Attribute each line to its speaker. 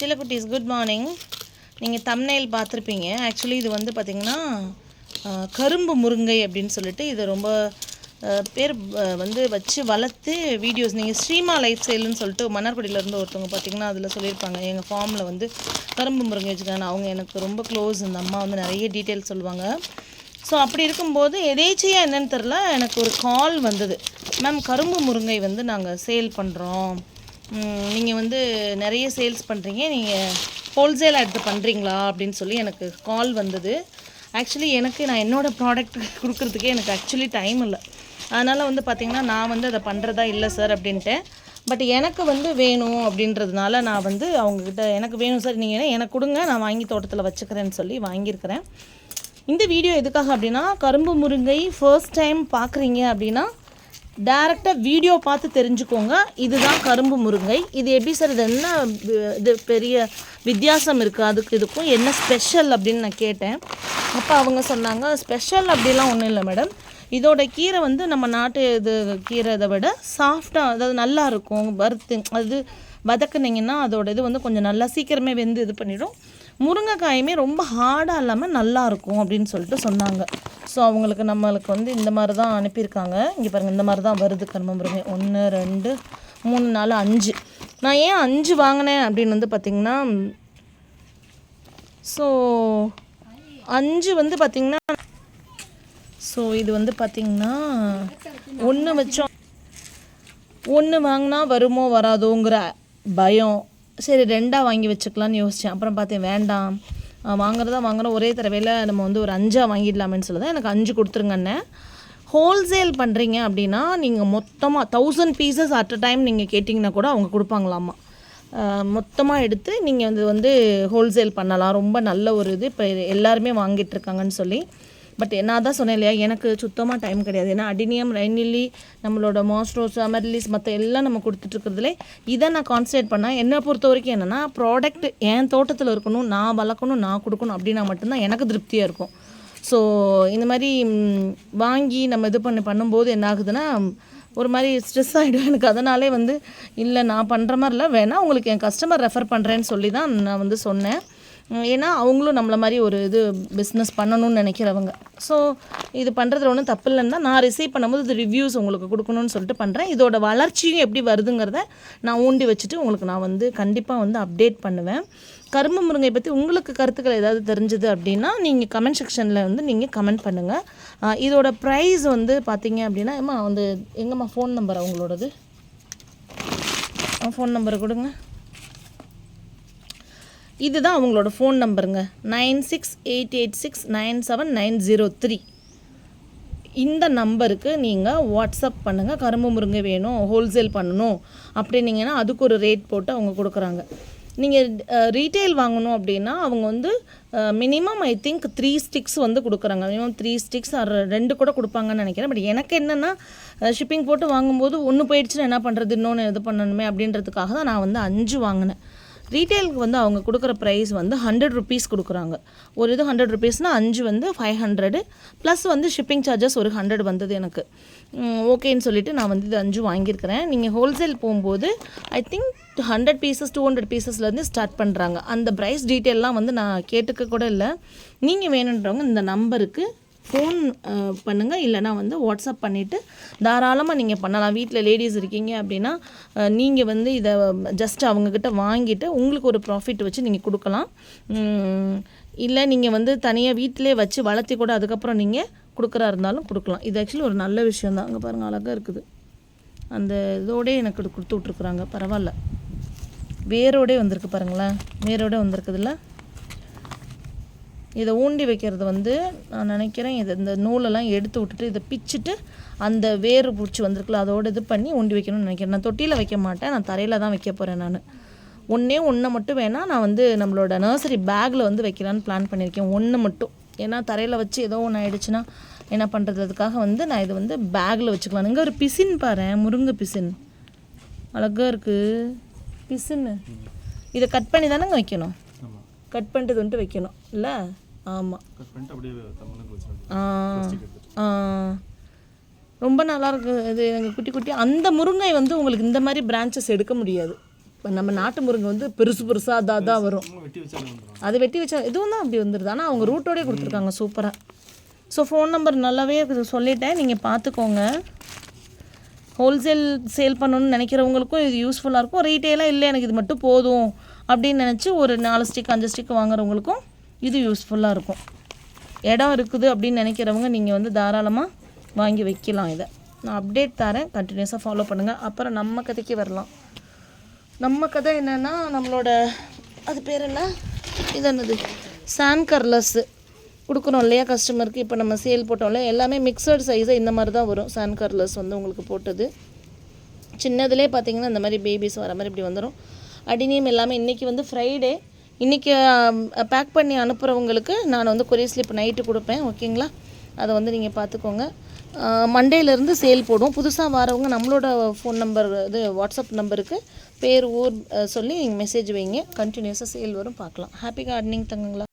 Speaker 1: சிலக்குட்டீஸ் good morning நீங்கள் தம்னையில் பார்த்துருப்பீங்க. Actually இது வந்து பார்த்திங்கன்னா கரும்பு முருங்கை அப்படின்னு சொல்லிட்டு இது ரொம்ப பேர் வந்து வச்சு வளர்த்து வீடியோஸ் நீங்கள் ஸ்ரீமா லைஃப் ஸ்டைல்னு சொல்லிட்டு மன்னார்குடியிலேருந்து ஒருத்தவங்க பார்த்தீங்கன்னா அதில் சொல்லியிருப்பாங்க. எங்கள் ஃபார்மில் வந்து கரும்பு முருங்கை வச்சுருக்காங்க அவங்க எனக்கு ரொம்ப க்ளோஸ் இந்த அம்மா வந்து நிறைய டீட்டெயில் சொல்லுவாங்க. ஸோ அப்படி இருக்கும்போது எதேச்சியாக என்னென்னு தெரில எனக்கு ஒரு கால் வந்தது. மேம் கரும்பு முருங்கை வந்து நாங்கள் சேல் பண்ணுறோம் நீங்கள் வந்து நிறைய சேல்ஸ் பண்ணுறீங்க நீங்கள் ஹோல்சேல் எடுத்து பண்ணுறீங்களா அப்படின்னு சொல்லி எனக்கு கால் வந்தது. ஆக்சுவலி எனக்கு நான் என்னோடய ப்ராடக்ட் கொடுக்குறதுக்கே எனக்கு ஆக்சுவலி டைம் இல்லை. அதனால் வந்து பார்த்திங்கன்னா நான் வந்து அதை பண்ணுறதா இல்லை சார் அப்படின்ட்டு. பட் எனக்கு வந்து வேணும் அப்படின்றதுனால நான் வந்து அவங்கக்கிட்ட எனக்கு வேணும் சார் நீங்கள் எனக்கு கொடுங்க. நான் வாங்கி தோட்டத்தில் வச்சுக்கிறேன்னு சொல்லி வாங்கியிருக்கிறேன். இந்த வீடியோ எதுக்காக அப்படின்னா கரும்பு முருங்கை ஃபர்ஸ்ட் டைம் பார்க்குறீங்க அப்படின்னா டேரெக்டாக வீடியோ பார்த்து தெரிஞ்சுக்கோங்க. இதுதான் கரும்பு முருங்கை. இது எப்படி சார் இது என்ன இது பெரிய வித்தியாசம் இருக்குது அதுக்கு இதுக்கும் என்ன ஸ்பெஷல் அப்படின்னு நான் கேட்டேன். அப்போ அவங்க சொன்னாங்க ஸ்பெஷல் அப்படிலாம் ஒன்றும் இல்லை மேடம் இதோட கீரை வந்து நம்ம நாட்டு இது கீரை இதை விட சாஃப்டாக அதாவது நல்லா இருக்கும். வறுத்து அது வதக்குனீங்கன்னா அதோட இது வந்து கொஞ்சம் நல்லா சீக்கிரமே வெந்து இது பண்ணிடும். முருங்கைக்காயுமே ரொம்ப ஹார்டாக இல்லாமல் நல்லா இருக்கும் அப்படின்னு சொல்லிட்டு சொன்னாங்க. ஸோ அவங்களுக்கு நம்மளுக்கு வந்து இந்த மாதிரி தான் அனுப்பியிருக்காங்க. இங்கே பாருங்கள் இந்த மாதிரி தான் வருது கர்மபுரமே ஒன்று ரெண்டு மூணு நாலு அஞ்சு. நான் ஏன் அஞ்சு வாங்கினேன் அப்படின்னு வந்து பார்த்திங்கன்னா ஸோ அஞ்சு வந்து பார்த்திங்கன்னா ஸோ இது வந்து பார்த்திங்கன்னா ஒன்று வச்சோம். ஒன்று வாங்கினா வருமோ வராதோங்கிற பயம். சரி ரெண்டாக வாங்கி வச்சுக்கலான்னு யோசித்தேன் அப்புறம் பார்த்தேன் வேண்டாம். வாங்குறதா வாங்குறோம். ஒரே தடவையில் நம்ம வந்து ஒரு அஞ்சாக வாங்கிடலாமேன்னு சொல்லி எனக்கு அஞ்சு கொடுத்துருங்கண்ணே ஹோல்சேல் பண்ணுறீங்க அப்படின்னா நீங்கள் மொத்தமாக thousand pieces at a time நீங்கள் கேட்டிங்கன்னா கூட அவங்க கொடுப்பாங்களாமா மொத்தமாக எடுத்து நீங்கள் வந்து வந்து ஹோல்சேல் பண்ணலாம். ரொம்ப நல்ல ஒரு இது. இப்போ எல்லாருமே வாங்கிட்டு இருக்காங்கன்னு சொல்லி. பட் நான் தான் சொன்னேன் இல்லையா எனக்கு சுத்தமாக டைம் கிடையாது. ஏன்னா அடினியம் ரைனிலி நம்மளோட மாஸ்ட்ரோஸ் அமர்லிஸ் மற்ற எல்லாம் நம்ம கொடுத்துட்ருக்கிறதுலே இதை நான் கான்சன்ட்ரேட் பண்ணால் என்னை பொறுத்த வரைக்கும் என்னென்னா ப்ராடக்ட் என் தோட்டத்தில் இருக்கணும் நான் வளர்க்கணும் நான் கொடுக்கணும் அப்படின்னா மட்டும்தான் எனக்கு திருப்தியாக இருக்கும். ஸோ இந்த மாதிரி வாங்கி நம்ம இது பண்ணி பண்ணும்போது என்ன ஆகுதுன்னா ஒரு மாதிரி ஸ்ட்ரெஸ் ஆகிடும் எனக்கு. அதனாலே வந்து இல்லை நான் பண்ணுற மாதிரிலாம் வேணால் உங்களுக்கு என் கஸ்டமர் ரெஃபர் பண்ணுறேன்னு சொல்லி தான் நான் வந்து சொன்னேன். ஏன்னா அவங்களும் நம்மள மாதிரி ஒரு இது பிஸ்னஸ் பண்ணணும்னு நினைக்கிறவங்க. ஸோ இது பண்ணுறதுல ஒன்றும் தப்பு இல்லைன்னு தான் நான் ரிசீவ் பண்ணும்போது இது ரிவ்யூஸ் உங்களுக்கு கொடுக்கணும்னு சொல்லிட்டு பண்ணுறேன் இதோட வளர்ச்சியும் எப்படி வருதுங்கிறத நான் ஊண்டி வச்சுட்டு உங்களுக்கு நான் வந்து கண்டிப்பாக வந்து அப்டேட் பண்ணுவேன். கரும்பு முருங்கை பற்றி உங்களுக்கு கருத்துக்கள் ஏதாவது தெரிஞ்சது அப்படின்னா நீங்கள் கமெண்ட் செக்ஷனில் வந்து நீங்கள் கமெண்ட் பண்ணுங்கள் இதோட ப்ரைஸ் வந்து பார்த்தீங்க அப்படின்னா எம்மா வந்து எங்கம்மா ஃபோன் நம்பர் அவங்களோடது? ஃபோன் நம்பரை கொடுங்க. இதுதான் அவங்களோட phone நம்பருங்க nine six eight eight six nine seven nine zero three. இந்த நம்பருக்கு நீங்கள் வாட்ஸ்அப் பண்ணுங்கள் கரும்பு முருங்கை வேணும் ஹோல்சேல் பண்ணணும் அப்படின்னீங்கன்னா அதுக்கு ஒரு ரேட் போட்டு அவங்க கொடுக்குறாங்க. நீங்கள் ரீட்டைல் வாங்கணும் அப்படின்னா அவங்க வந்து minimum I think three sticks வந்து கொடுக்குறாங்க. மினிமம் த்ரீ ஸ்டிக்ஸ் ரெண்டு கூட கொடுப்பாங்கன்னு நினைக்கிறேன். பட் எனக்கு என்னென்னா ஷிப்பிங் போட்டு வாங்கும்போது ஒன்று போயிடுச்சுன்னா என்ன பண்ணுறது இன்னொன்று இது பண்ணணுமே அப்படின்றதுக்காக தான் நான் வந்து அஞ்சு வாங்கினேன். ரீட்டைலுக்கு வந்து அவங்க கொடுக்குற ப்ரைஸ் வந்து ஹண்ட்ரட் ருபீஸ் கொடுக்குறாங்க. ஒரு இது ஹண்ட்ரட் ருபீஸ்னால் அஞ்சு வந்து ஃபைவ் ஹண்ட்ரடு ப்ளஸ் வந்து ஷிப்பிங் சார்ஜஸ் ஒரு ஹண்ட்ரட் வந்தது எனக்கு. ஓகேன்னு சொல்லிவிட்டு நான் வந்து இது அஞ்சு வாங்கியிருக்கிறேன். நீங்கள் ஹோல்சேல் போகும்போது I think hundred pieces two hundred பீசஸ்லேருந்து start பண்ணுறாங்க அந்த ப்ரைஸ் டீட்டெயிலெலாம் வந்து நான் கேட்டுக்க கூட இல்லை. நீங்கள் வேணுன்றவங்க இந்த நம்பருக்கு ஃபோன் பண்ணுங்கள் இல்லைனா வந்து வாட்ஸ்அப் பண்ணிவிட்டு தாராளமாக நீங்கள் பண்ணலாம். வீட்டில் லேடிஸ் இருக்கீங்க அப்படின்னா நீங்கள் வந்து இதை ஜஸ்ட் அவங்கக்கிட்ட வாங்கிட்டு உங்களுக்கு ஒரு ப்ராஃபிட் வச்சு நீங்கள் கொடுக்கலாம். இல்லை நீங்கள் வந்து தனியாக வீட்டிலே வச்சு வளர்த்தி கூட அதுக்கப்புறம் நீங்கள் கொடுக்குறா இருந்தாலும் கொடுக்கலாம். இது ஆக்சுவலி ஒரு நல்ல விஷயம் தான். அங்கே பாருங்கள் அழகாக இருக்குது. அந்த இதோடே எனக்கு கொடுத்து விட்ருக்குறாங்க பரவாயில்ல. வேரோடே வந்திருக்கு பாருங்களேன். வேரோடே வந்திருக்குதுல்ல? இதை ஊண்டி வைக்கிறது வந்து நான் நினைக்கிறேன் இதை இந்த நூலெல்லாம் எடுத்து விட்டுட்டு இதை பிச்சுட்டு அந்த வேர் பூச்சி வந்திருக்குல்ல அதோட இது பண்ணி ஊண்டி வைக்கணும்னு நினைக்கிறேன். நான் தொட்டியில் வைக்க மாட்டேன் நான் தரையில் தான் வைக்க போகிறேன் நான். ஒன்றே ஒன்று மட்டும் வேணால் நான் வந்து நம்மளோட நர்சரி பேக்கில் வந்து வைக்கலான்னு பிளான் பண்ணியிருக்கேன். ஒன்று மட்டும். ஏன்னா தரையில் வச்சு ஏதோ ஒன்று ஆயிடுச்சுன்னா என்ன பண்ணுறது அதுக்காக வந்து நான் இது வந்து பேக்கில் வச்சுக்கலாம். இங்கே ஒரு பிசின் பாரு முருங்கை பிசின் அழகாக இருக்குது பிசின்னு இதை கட் பண்ணி தானேங்க வைக்கணும்? கட் பண்ணிட்டு வந்துட்டு வைக்கணும் இல்லை? ஆமாம். ரொம்ப நல்லா இருக்கு. இது எனக்கு குட்டி குட்டி அந்த முருங்கை வந்து உங்களுக்கு இந்த மாதிரி பிரான்ச்சஸ் எடுக்க முடியாது. இப்போ நம்ம நாட்டு முருங்கை வந்து பெருசு பெருசாக அதாக தான் வரும் அது வெட்டி வச்சா இதுவும் தான் அப்படி வந்துடுது ஆனால் அவங்க ரூட்டோடய கொடுத்துருக்காங்க. சூப்பராக ஸோ ஃபோன் நம்பர் நல்லாவே இது சொல்லிட்டேன். நீங்கள் பார்த்துக்கோங்க ஹோல்சேல் சேல் பண்ணணும்னு நினைக்கிறவங்களுக்கும் இது யூஸ்ஃபுல்லாக இருக்கும். ரீட்டெயிலாக இல்லை எனக்கு இது மட்டும் போதும் அப்படின்னு நினச்சி ஒரு நாலு ஸ்டிக் அஞ்சு ஸ்டிக் வாங்குறவங்களுக்கும் இது யூஸ்ஃபுல்லாக இருக்கும். இடம் இருக்குது அப்படின்னு நினைக்கிறவங்க நீங்கள் வந்து தாராளமாக வாங்கி வைக்கலாம் இதை. நான் அப்டேட் தரேன். கண்டினியூஸாக ஃபாலோ பண்ணுங்கள் அப்புறம் நம்ம கதைக்கு வரலாம். நம்ம கதை என்னென்னா நம்மளோட அது பேர் என்ன? இது என்னது? சாண்ட் கர்லஸ்ஸு கொடுக்குறோம் இல்லையா கஸ்டமருக்கு இப்போ நம்ம சேல் போட்டோம்ல எல்லாமே மிக்சட் சைஸை இந்த மாதிரி தான் வரும். சாண்ட் கர்லஸ் வந்து உங்களுக்கு போட்டது. சின்னதுலேயே பார்த்தீங்கன்னா இந்த மாதிரி பேபிஸ் வர மாதிரி இப்படி வந்துடும் அடினியம் எல்லாமே இன்றைக்கி வந்து ஃப்ரைடே இன்றைக்கி பேக் பண்ணி அனுப்புகிறவங்களுக்கு நான் வந்து கொரியர் ஸ்லிப் நைட்டு கொடுப்பேன் ஓகேங்களா? அதை வந்து நீங்கள் பார்த்துக்கோங்க மண்டேலேருந்து சேல் போடுவோம். புதுசாக வரவங்க நம்மளோட ஃபோன் நம்பர் இது வாட்ஸ்அப் நம்பருக்கு பேர் ஊர் சொல்லி நீங்கள் மெசேஜ் வைங்க கண்டினியூஸாக சேல் வரும் பார்க்கலாம் ஹாப்பி கார்டனிங் தங்குங்களா.